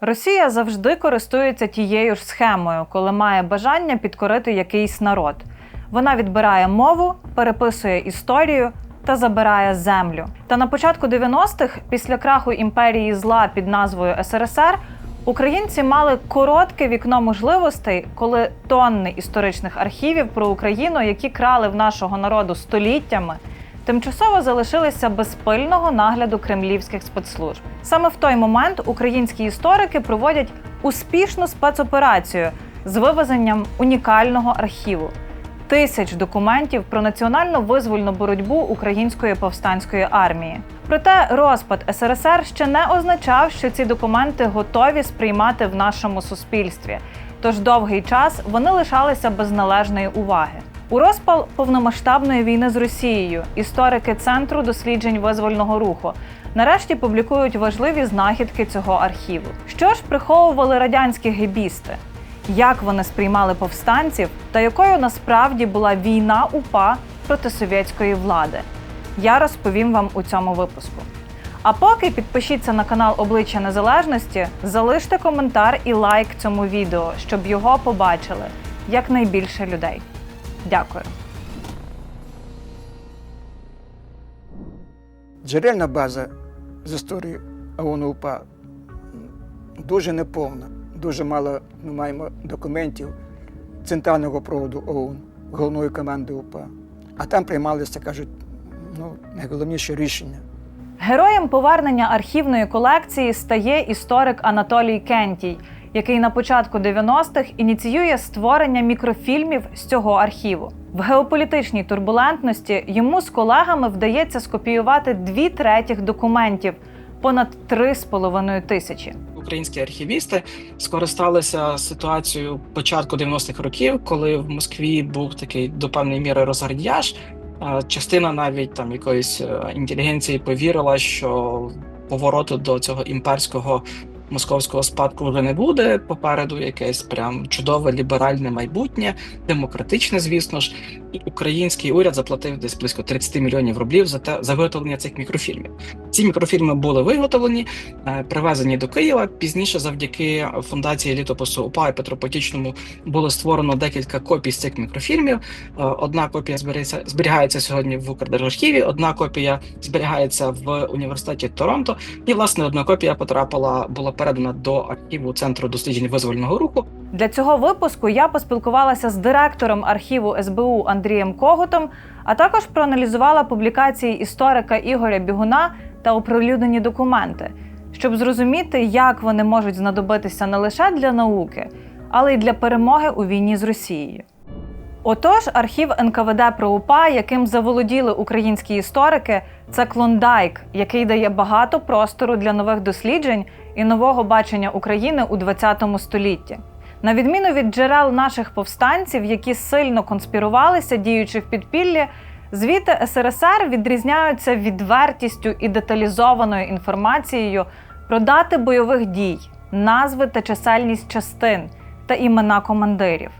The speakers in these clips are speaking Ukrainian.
Росія завжди користується тією ж схемою, коли має бажання підкорити якийсь народ. Вона відбирає мову, переписує історію та забирає землю. Та на початку 90-х, після краху імперії зла під назвою СРСР, українці мали коротке вікно можливостей, коли тонни історичних архівів про Україну, які крали в нашого народу століттями, тимчасово залишилися без пильного нагляду кремлівських спецслужб. Саме в той момент українські історики проводять успішну спецоперацію з вивезенням унікального архіву тисяч документів про національно визвольну боротьбу української повстанської армії. Проте розпад СРСР ще не означав, що ці документи готові сприймати в нашому суспільстві. Тож довгий час вони лишалися без належної уваги. У розпал повномасштабної війни з Росією історики Центру досліджень визвольного руху нарешті публікують важливі знахідки цього архіву. Що ж приховували радянські гебісти? Як вони сприймали повстанців та якою насправді була війна УПА проти совєтської влади? Я розповім вам у цьому випуску. А поки підпишіться на канал Обличчя Незалежності, залиште коментар і лайк цьому відео, щоб його побачили якнайбільше людей. Дякую. Джерельна база з історії ООН УПА дуже неповна. Дуже мало ми маємо документів центрального проводу ООН, головної команди УПА. А там приймалися, кажуть, ну, найголовніше рішення. Героєм повернення архівної колекції стає історик Анатолій Кентій, який на початку 90-х ініціює створення мікрофільмів з цього архіву. В геополітичній турбулентності йому з колегами вдається скопіювати дві третіх документів понад 3,5 тисячі. Українські архівісти скористалися ситуацією початку 90-х років, коли в Москві був такий до певної міри розгардіяж. Частина навіть там якоїсь е, інтелігенції повірила, що повороту до цього імперського московського спадку вже не буде. Попереду якесь прям чудове ліберальне майбутнє, демократичне, звісно ж. І український уряд заплатив десь близько 30 мільйонів рублів за те за виготовлення цих мікрофільмів. Ці мікрофільми були виготовлені, е, привезені до Києва. Пізніше, завдяки фундації літопису УПА і Петропотічному, було створено декілька копій з цих мікрофільмів. Е, Одна копія зберігається, зберігається сьогодні в Укрдержархіві, одна копія зберігається в університеті Торонто. І власне одна копія потрапила, була передана до архіву центру досліджень визвольного руху. Для цього випуску я поспілкувалася з директором архіву СБУ Андрієм Когутом, а також проаналізувала публікації історика Ігоря Бігуна та оприлюднені документи, щоб зрозуміти, як вони можуть знадобитися не лише для науки, але й для перемоги у війні з Росією. Отож, архів НКВД про УПА, яким заволоділи українські історики, це клондайк, який дає багато простору для нових досліджень і нового бачення України у ХХ столітті. На відміну від джерел наших повстанців, які сильно конспірувалися, діючи в підпіллі, звіти СРСР відрізняються відвертістю і деталізованою інформацією про дати бойових дій, назви та чисельність частин та імена командирів.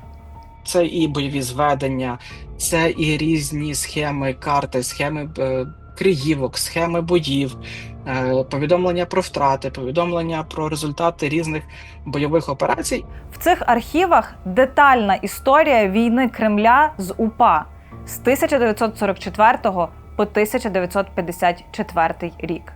Це і бойові зведення, це і різні схеми, карти, схеми е, криївок, схеми боїв, е, повідомлення про втрати, повідомлення про результати різних бойових операцій. В цих архівах детальна історія війни Кремля з УПА з 1944 по 1954 рік.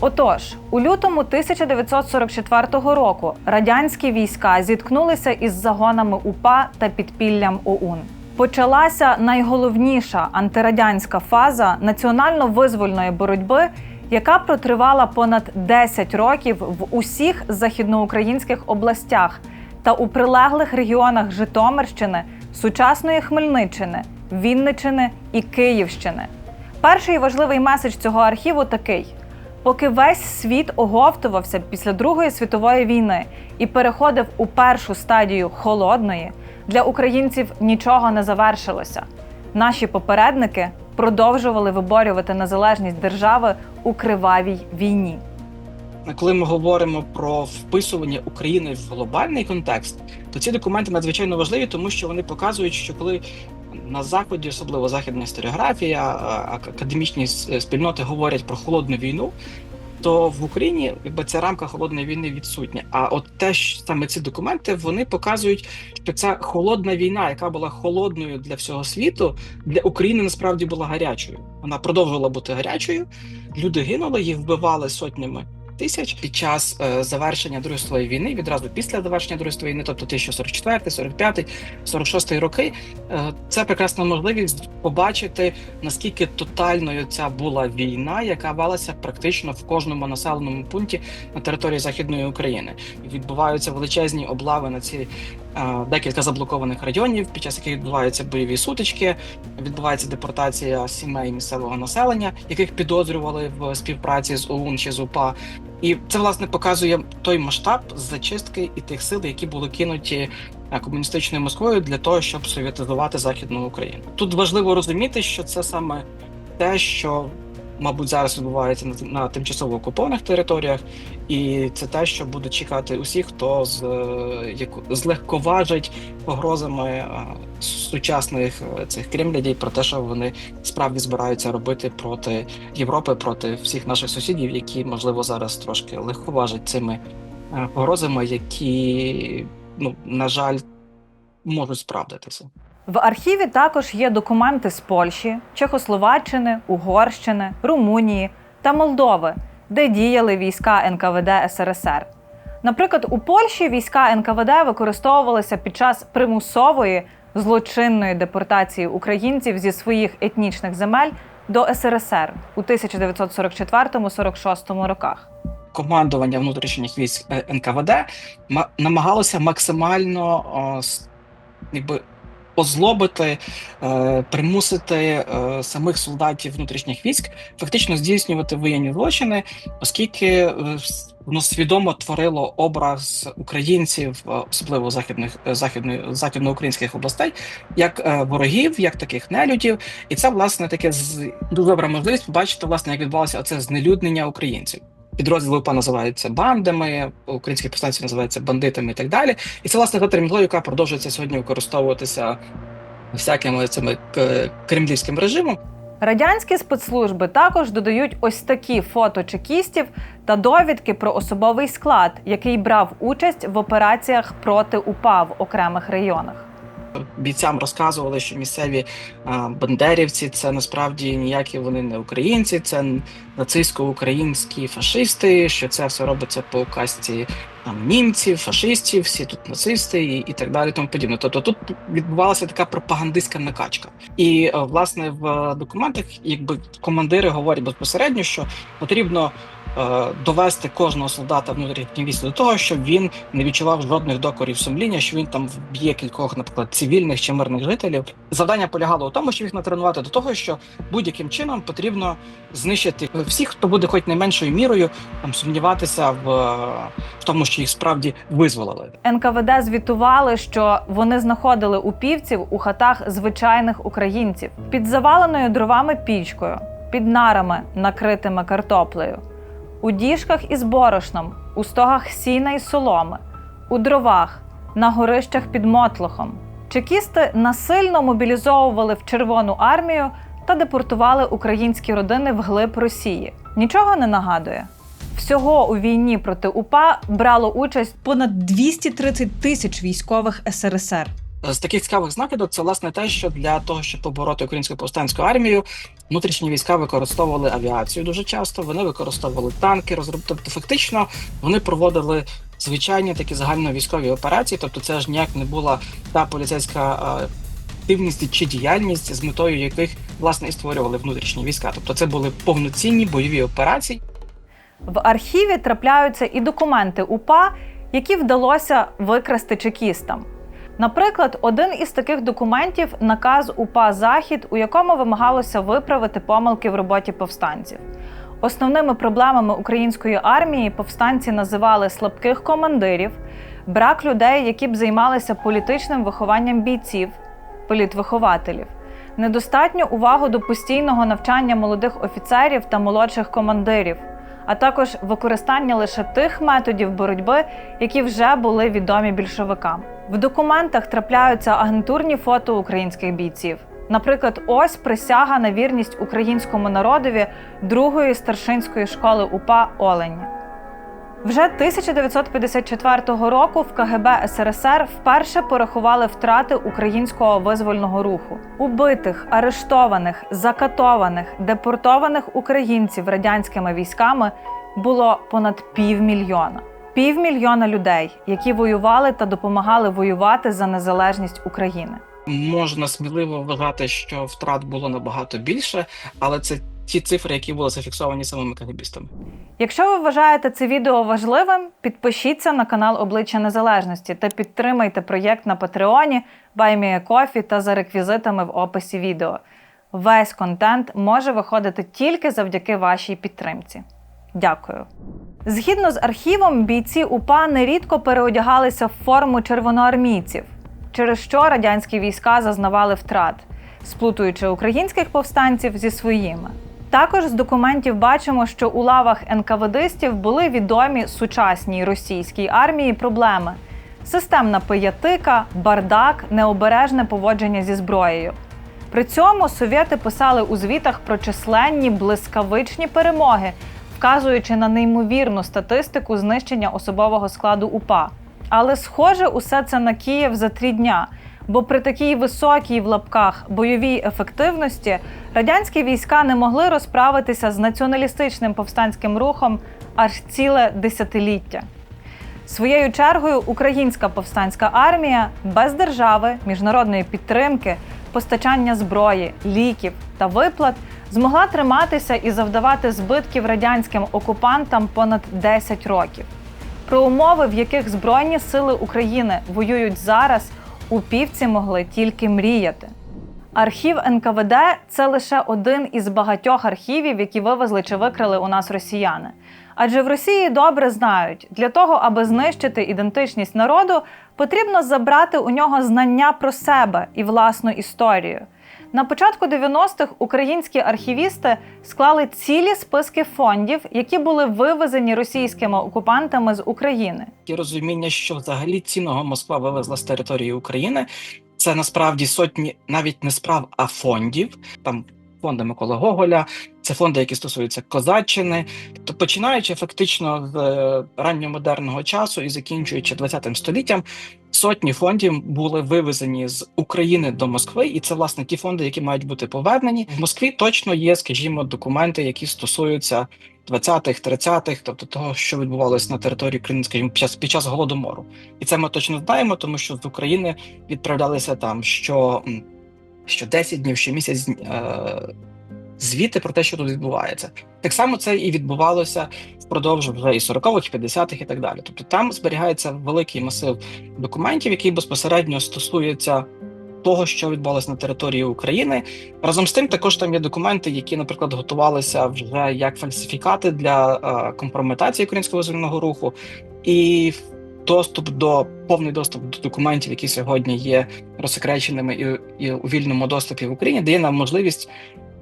Отож, у лютому 1944 року радянські війська зіткнулися із загонами УПА та підпіллям ОУН. Почалася найголовніша антирадянська фаза національно-визвольної боротьби, яка протривала понад 10 років в усіх західноукраїнських областях та у прилеглих регіонах Житомирщини, сучасної Хмельниччини, Вінниччини і Київщини. Перший важливий меседж цього архіву такий: поки весь світ оговтувався після Другої світової війни і переходив у першу стадію холодної, для українців нічого не завершилося. Наші попередники продовжували виборювати незалежність держави у кривавій війні. Коли ми говоримо про вписування України в глобальний контекст, то ці документи надзвичайно важливі, тому що вони показують, що коли на заході, особливо західна історіографія, академічні спільноти говорять про холодну війну, то в Україні якби ця рамка холодної війни відсутня. А от те, що саме ці документи вони показують, що ця холодна війна, яка була холодною для всього світу, для України насправді була гарячою. Вона продовжувала бути гарячою. Люди гинули, їх вбивали сотнями тисяч під час е, завершення Другої світової війни, відразу після завершення Другої світової війни, тобто 1044, 45, 46 роки. Е, це прекрасна можливість побачити наскільки тотальною ця була війна, яка валася практично в кожному населеному пункті на території Західної України. Відбуваються величезні облави на ці декілька заблокованих районів, під час яких відбуваються бойові сутички, відбувається депортація сімей місцевого населення, яких підозрювали в співпраці з ОУН чи з УПА. І це власне показує той масштаб зачистки і тих сил, які були кинуті е, комуністичною Москвою для того, щоб совєтизувати західну Україну. Тут важливо розуміти, що це саме те, що мабуть зараз відбувається на, на тимчасово окупованих територіях, і це те, що буде чекати усіх, хто з е, яку злегковажить погрозами е, сучасних е, цих кремлядів про те, що вони справді збираються робити проти Європи, проти всіх наших сусідів, які можливо зараз трошки легковажать цими погрозами, які ну на жаль можуть справдитися. В архіві також є документи з Польщі, Чехословаччини, Угорщини, Румунії та Молдови, де діяли війська НКВД СРСР. Наприклад, у Польщі війська НКВД використовувалися під час примусової злочинної депортації українців зі своїх етнічних земель до СРСР у 1944-46 роках. командування внутрішніх військ е, НКВД ма- намагалося максимально о, якби, озлобити, е, примусити е, самих солдатів внутрішніх військ фактично здійснювати воєнні злочини, оскільки е, воно свідомо творило образ українців, особливо західних західної західноукраїнських областей, як ворогів, як таких нелюдів, і це власне таке з добра можливість побачити, власне, як відбувалося оце знелюднення українців. Підрозділи УПА називаються бандами, українські повстанці називаються бандитами і так далі. І це власне та термінологія, яка продовжується сьогодні використовуватися всякими цими е, кремлівським режимом. Радянські спецслужби також додають ось такі фото чекістів та довідки про особовий склад, який брав участь в операціях проти УПА в окремих районах. Бійцям розказували, що місцеві бандерівці це насправді ніякі вони не українці, це нацистсько-українські фашисти, що це все робиться по указці там німців, фашистів, всі тут нацисти і, і так далі. Тому подібне. Тобто тут відбувалася така пропагандистська накачка. І е, власне в документах, якби командири говорять безпосередньо, що потрібно. Е, Довести кожного солдата внутрішніх військ до того, щоб він не відчував жодних докорів сумління, що він там вб'є кількох, наприклад, цивільних чи мирних жителів. Завдання полягало у тому, щоб їх натренувати до того, що будь-яким чином потрібно знищити всіх, хто буде хоч найменшою мірою там сумніватися в, е, в тому, що їх справді визволили. НКВД звітували, що вони знаходили упівців у хатах звичайних українців під заваленою дровами пічкою, під нарами, накритими картоплею, у діжках із борошном, у стогах сіна й соломи, у дровах, на горищах під мотлохом. Чекісти насильно мобілізовували в Червону армію та депортували українські родини вглиб Росії. Нічого не нагадує. Всього у війні проти УПА брало участь понад 230 тисяч військових СРСР. З таких цікавих знахідок це власне те, що для того, щоб побороти українську повстанську армію, внутрішні війська використовували авіацію дуже часто. Вони використовували танки, розроб... Тобто, фактично, вони проводили звичайні такі загальновійськові операції. Тобто, це ж ніяк не була та поліцейська активність чи діяльність, з метою яких власне і створювали внутрішні війська. Тобто, це були повноцінні бойові операції. в архіві трапляються і документи УПА, які вдалося викрасти чекістам. Наприклад, один із таких документів наказ УПА Захід, у якому вимагалося виправити помилки в роботі повстанців. Основними проблемами української армії повстанці називали слабких командирів, брак людей, які б займалися політичним вихованням бійців, політвихователів, недостатню увагу до постійного навчання молодих офіцерів та молодших командирів, а також використання лише тих методів боротьби, які вже були відомі більшовикам. В документах трапляються агентурні фото українських бійців, Наприклад, ось присяга на вірність українському народові другої старшинської школи УПА Олені. Вже 1954 року в КГБ СРСР вперше порахували втрати українського визвольного руху. Убитих, арештованих, закатованих, депортованих українців радянськими військами було понад півмільйона. Півмільйона людей, які воювали та допомагали воювати за незалежність України. Можна сміливо вважати, що втрат було набагато більше, але це ті цифри, які були зафіксовані самими кагебістами. Якщо ви вважаєте це відео важливим, підпишіться на канал Обличчя Незалежності та підтримайте проєкт на Патреоні, Кофі та за реквізитами в описі відео. Весь контент може виходити тільки завдяки вашій підтримці. Дякую. Згідно з архівом, бійці УПА нерідко переодягалися в форму червоноармійців, через що радянські війська зазнавали втрат, сплутуючи українських повстанців зі своїми. Також з документів бачимо, що у лавах НКВДистів були відомі сучасній російській армії проблеми: системна пиятика, бардак, необережне поводження зі зброєю. При цьому совєти писали у звітах про численні блискавичні перемоги, вказуючи на неймовірну статистику знищення особового складу УПА. Але схоже, усе це на Київ за три дня. Бо при такій високій в лапках бойовій ефективності радянські війська не могли розправитися з націоналістичним повстанським рухом аж ціле десятиліття. Своєю чергою українська повстанська армія без держави, міжнародної підтримки, постачання зброї, ліків та виплат змогла триматися і завдавати збитків радянським окупантам понад 10 років. Про умови, в яких Збройні сили України воюють зараз, упівці могли тільки мріяти. Архів НКВД це лише один із багатьох архівів, які вивезли чи викрили у нас росіяни. Адже в Росії добре знають, для того, аби знищити ідентичність народу, потрібно забрати у нього знання про себе і власну історію. На початку 90-х українські архівісти склали цілі списки фондів, які були вивезені російськими окупантами з України. І розуміння, що взагалі цінного Москва вивезла з території України. Це насправді сотні навіть не справ, а фондів. Там фонди Миколи Гоголя, це фонди, які стосуються козаччини. Тобто, починаючи фактично з е, ранньомодерного часу і закінчуючи 20 століттям, сотні фондів були вивезені з України до Москви, і це власне ті фонди, які мають бути повернені. В Москві точно є, скажімо, документи, які стосуються 20-х, 30-х, тобто того, що відбувалося на території України, скажімо, під час, під час голодомору. І це ми точно знаємо, тому що з України відправлялися там що, що 10 днів, що місяць е, звіти про те, що тут відбувається. Так само це і відбувалося впродовж вже і 40-х, і 50-х і так далі. Тобто там зберігається великий масив документів, який безпосередньо стосується того, що відбувалося на території України. Разом з тим, також там є документи, які, наприклад, готувалися вже як фальсифікати для е, компрометації українського визвольного руху, і доступ до повний доступ до документів, які сьогодні є розсекреченими і, і у вільному доступі в Україні, дає нам можливість.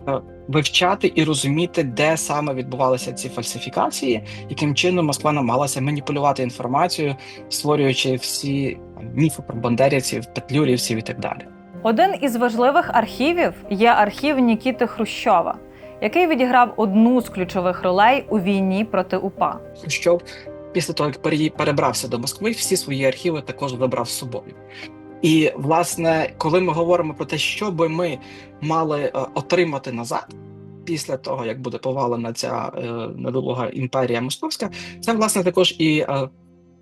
е, Вивчати і розуміти, де саме відбувалися ці фальсифікації, яким чином Москва намагалася маніпулювати інформацією, створюючи всі міфи про бандерівців, петлюрівців і так далі. Один із важливих архівів є архів Нікіти Хрущова, який відіграв одну з ключових ролей у війні проти УПА. Хрущов після того, як перебрався до Москви, всі свої архіви також забрав з собою. І, власне, коли ми говоримо про те, що би ми мали е, отримати назад після того, як буде повалена ця е, недолуга імперія московська, це власне також і е,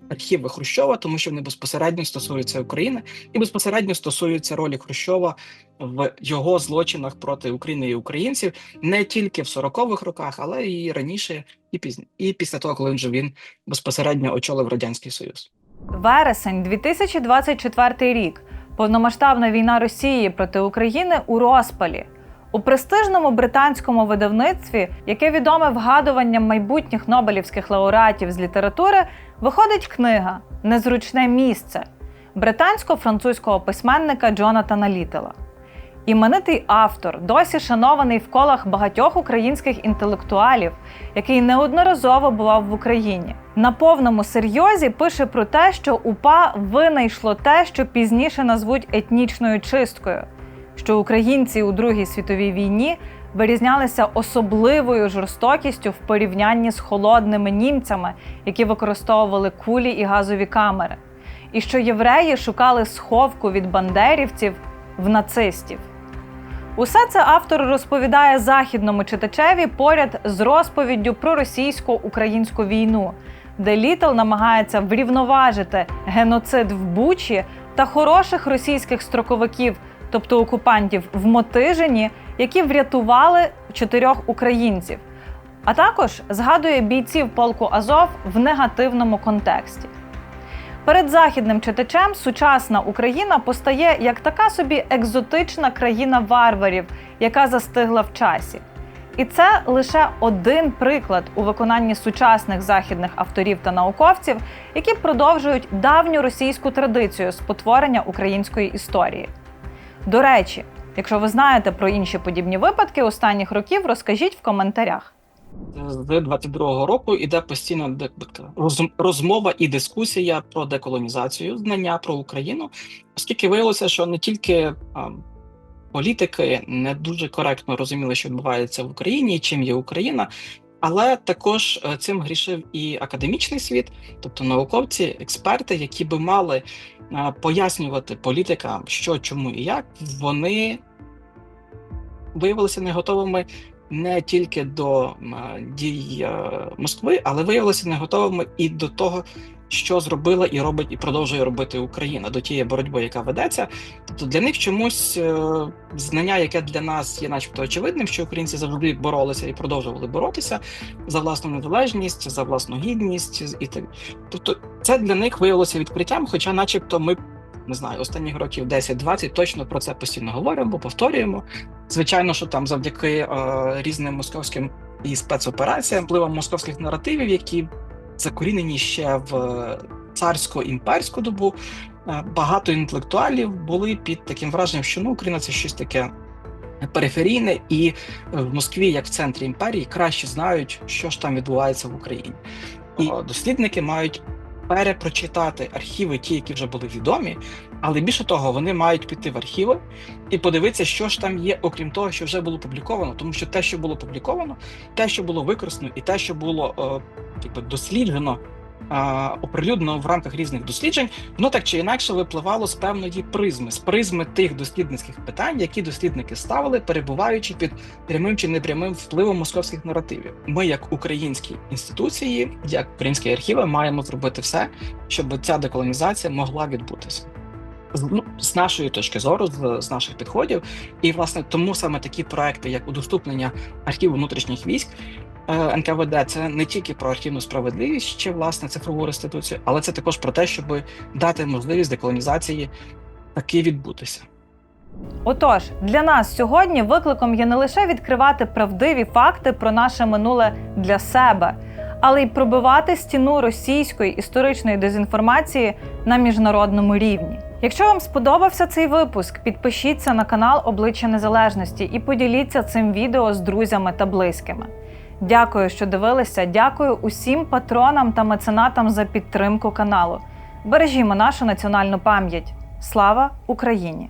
архіви Хрущова, тому що вони безпосередньо стосуються України і безпосередньо стосуються ролі Хрущова в його злочинах проти України і українців не тільки в 40-х роках, але і раніше, і пізні, і після того, коли вже він безпосередньо очолив радянський союз. Вересень 2024 рік. Повномасштабна війна Росії проти України у розпалі. У престижному британському видавництві, яке відоме вгадуванням майбутніх нобелівських лауреатів з літератури, виходить книга Незручне місце британсько-французького письменника Джонатана Літела. Іменитий автор, досі шанований в колах багатьох українських інтелектуалів, який неодноразово бував в Україні. На повному серйозі пише про те, що УПА винайшло те, що пізніше назвуть етнічною чисткою, що українці у Другій світовій війні вирізнялися особливою жорстокістю в порівнянні з холодними німцями, які використовували кулі і газові камери, і що євреї шукали сховку від бандерівців в нацистів. Усе це автор розповідає західному читачеві поряд з розповіддю про російсько-українську війну, де Літл намагається врівноважити геноцид в Бучі та хороших російських строковиків, тобто окупантів в Мотижині, які врятували чотирьох українців. А також згадує бійців полку Азов в негативному контексті. Перед західним читачем сучасна Україна постає як така собі екзотична країна варварів, яка застигла в часі. І це лише один приклад у виконанні сучасних західних авторів та науковців, які продовжують давню російську традицію спотворення української історії. До речі, якщо ви знаєте про інші подібні випадки останніх років, розкажіть в коментарях. З 22-го року іде постійно розмова і дискусія про деколонізацію, знання про Україну, оскільки виявилося, що не тільки політики не дуже коректно розуміли, що відбувається в Україні, і чим є Україна. Але також е, цим грішив і академічний світ, тобто науковці, експерти, які би мали е, пояснювати політикам, що, чому і як, вони виявилися не готовими не тільки до е, дій Москви, але виявилися не готовими і до того, що зробила і робить, і продовжує робити Україна до тієї боротьби, яка ведеться. Тобто для них чомусь е, знання, яке для нас є, начебто, очевидним, що українці завжди боролися і продовжували боротися за власну незалежність, за власну гідність і так. Тобто, це для них виявилося відкриттям, хоча, начебто, ми. Не знаю, останніх років 10-20 точно про це постійно говоримо, повторюємо. Звичайно, що там завдяки е, різним московським і спецопераціям, впливам московських наративів, які закорінені ще в е, царсько-імперську добу, е, багато інтелектуалів були під таким враженням, що ну Україна це щось таке периферійне, і в Москві, як в центрі імперії, краще знають, що ж там відбувається в Україні. І дослідники мають перепрочитати архіви, ті, які вже були відомі, але більше того, вони мають піти в архіви і подивитися, що ж там є, окрім того, що вже було публіковано. Тому що те, що було публіковано, те, що було використано, і те, що було е, якби досліджено, е, оприлюднено в рамках різних досліджень, воно так чи інакше випливало з певної призми, з призми тих дослідницьких питань, які дослідники ставили, перебуваючи під прямим чи непрямим впливом московських наративів. Ми, як українські інституції, як українські архіви, маємо зробити все, щоб ця деколонізація могла відбутися. Ну, з нашої точки зору, з, з наших підходів, і власне тому саме такі проекти, як удоступлення архіву внутрішніх військ НКВД, це не тільки про архівну справедливість чи власне цифрову реституцію, але це також про те, щоб дати можливість деколонізації таки відбутися. Отож, для нас сьогодні викликом є не лише відкривати правдиві факти про наше минуле для себе, але й пробивати стіну російської історичної дезінформації на міжнародному рівні. Якщо вам сподобався цей випуск, підпишіться на канал Обличчя Незалежності і поділіться цим відео з друзями та близькими. Дякую, що дивилися. Дякую усім патронам та меценатам за підтримку каналу. Бережімо нашу національну пам'ять. Слава Україні!